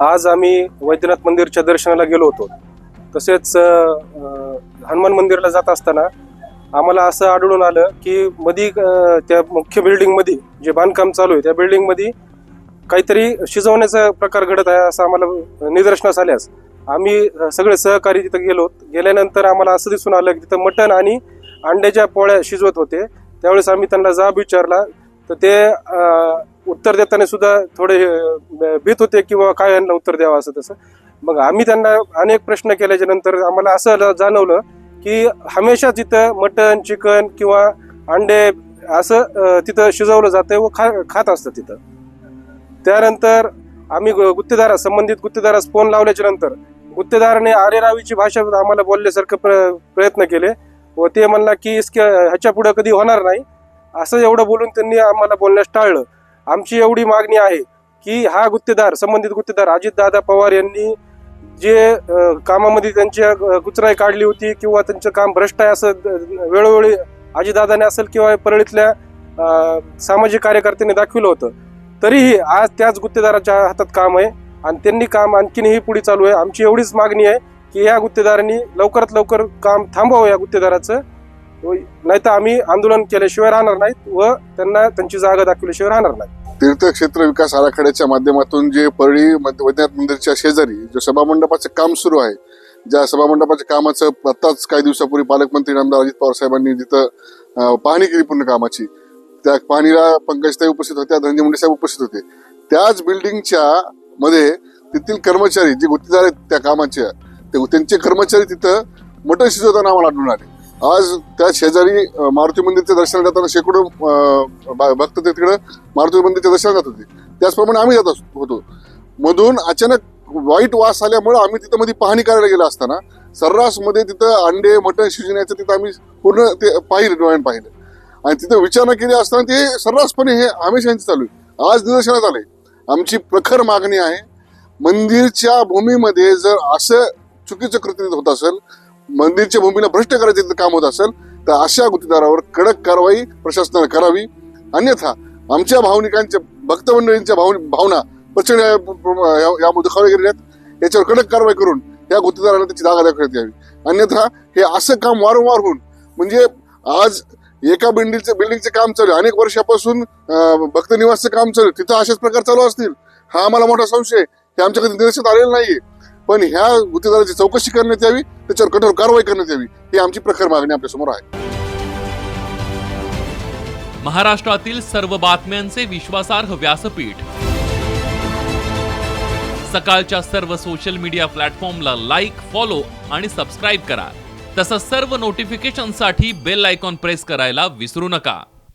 आज आम्ही वैद्यनाथ मंदिरच्या दर्शनाला गेलो होतो. तसेच हनुमान मंदिरला जात असताना आम्हाला असं आढळून आलं की मधी त्या मुख्य बिल्डिंगमध्ये जे बांधकाम चालू आहे त्या बिल्डिंगमध्ये काहीतरी शिजवण्याचा प्रकार घडत आहे असं आम्हाला निदर्शनास आल्यास आम्ही सगळे सहकारी तिथं गेलो गेल्यानंतर आम्हाला असं दिसून आलं की तिथं मटण आणि अंड्याच्या पोळ्या शिजवत होते. त्यावेळेस आम्ही त्यांना जाब विचारला. तर ते उत्तर देताना सुद्धा थोडे भीत होते किंवा काय यांना उत्तर द्यावं असं तसं. मग आम्ही त्यांना अनेक प्रश्न केल्याच्यानंतर आम्हाला असं जाणवलं की हमेशा तिथं मटन चिकन किंवा अंडे असं तिथं शिजवलं जातं व खा खात असतं तिथं. त्यानंतर आम्ही गुत्तेदारा संबंधित गुत्तेदारास फोन लावल्याच्या नंतर गुत्तेदाराने आरेरावीची भाषा आम्हाला बोलल्यासारखं प्र प्रयत्न केले व ते म्हणला की इसके ह्याच्या पुढं कधी होणार नाही. असं एवढं बोलून त्यांनी आम्हाला बोलण्यास टाळलं. आमची एवढी मागणी आहे की हा गुत्तेदार संबंधित गुत्तेदार अजितदादा पवार यांनी जे कामामध्ये त्यांची कुचराई काढली होती किंवा त्यांचं काम भ्रष्ट आहे असं वेळोवेळी अजितदादाने असेल किंवा परळीतल्या सामाजिक कार्यकर्त्यांनी दाखविलं होतं. तरीही आज त्याच गुत्तेदाराच्या हातात काम आहे आणि त्यांनी काम आणखीनही पुढे चालू आहे. आमची एवढीच मागणी आहे की या गुत्तेदारांनी लवकरात लवकर काम थांबवावं या गुत्तेदाराचं. नाही तर आम्ही आंदोलन केल्याशिवाय राहणार नाहीत व त्यांना त्यांची जागा दाखवल्याशिवाय राहणार नाही तीर्थक्षेत्र विकास आराखड्याच्या माध्यमातून जे परळी मध्य- वैद्यनाथ मंदिरच्या शेजारी जे सभामंडपाचं काम सुरू आहे ज्या सभामंडपाच्या कामाचं आत्ताच काही दिवसापूर्वी पालकमंत्री आमदार अजित पवार साहेबांनी तिथं पाहणी केली पूर्ण कामाची त्या पाहणीला पंकजताई उपस्थित होत्या धनंजय मुंडे साहेब उपस्थित होते. त्याच बिल्डिंगच्या मध्ये तेथील कर्मचारी जे गुत्तेदार आहेत त्या कामाच्या ते त्यांचे कर्मचारी तिथं मटण शिजवताना आम्हाला आढळून आले. आज त्या शेजारी मारुती मंदिरच्या दर्शन जाताना शेकडो भक्त ते भक्त तिकडे मारुती मंदिरच्या दर्शन जात होते. त्याचप्रमाणे आम्ही जात होतो. मधून अचानक वाईट वास आल्यामुळे आम्ही तिथं मध्ये पाहणी करायला गेलो असताना सर्रासमध्ये तिथं अंडे मटण शिजण्याचं तिथं आम्ही पूर्ण ते पाहिलं डोळ्यानं पाहिलं. आणि तिथं विचारणा केली असताना ते सर्रासपणे हे हमेशांचं चालू आहे. आज निदर्शनात आले आमची प्रखर मागणी आहे मंदिरच्या भूमीमध्ये जर असं चुकीचं कृती होत असेल मंदिरच्या भूमीला भ्रष्ट करायचं काम होत असेल तर अशा गुत्तेदारावर कडक कारवाई प्रशासनानं करावी. अन्यथा आमच्या भावनिकांच्या भक्त मंडळींच्या भाव भावना प्रचंड या- या- यामध्ये खरे गेलेल्या आहेत. याच्यावर कडक कारवाई करून या गुत्तेदारांना त्याची जागा दाखवण्यात यावी. अन्यथा हे असं काम वारंवार होऊन म्हणजे आज एका बिल्डिंगचं बिल्डिंगचं काम चालू आहे. अनेक वर्षापासून भक्त निवासचं काम चालू तिथं अशाच प्रकार चालू असतील. हा आम्हाला मोठा संशय हे आमच्याकडे निदर्शनात आलेलं नाहीये. पण ह्या गुत्तेदाराची चौकशी करण्यात यावी त्याच्यावर कठोर कारवाई करण्यात यावी ही आमची प्रखर मागणी आपल्यासमोर आहे. महाराष्ट्रातील सर्व बातम्यांचे विश्वासार्ह व्यासपीठ. सकाळच्या सर्व सोशल मीडिया प्लॅटफॉर्मला लाईक फॉलो आणि सबस्क्राईब करा. तसंच सर्व नोटिफिकेशनसाठी बेल आयकॉन प्रेस करायला विसरू नका.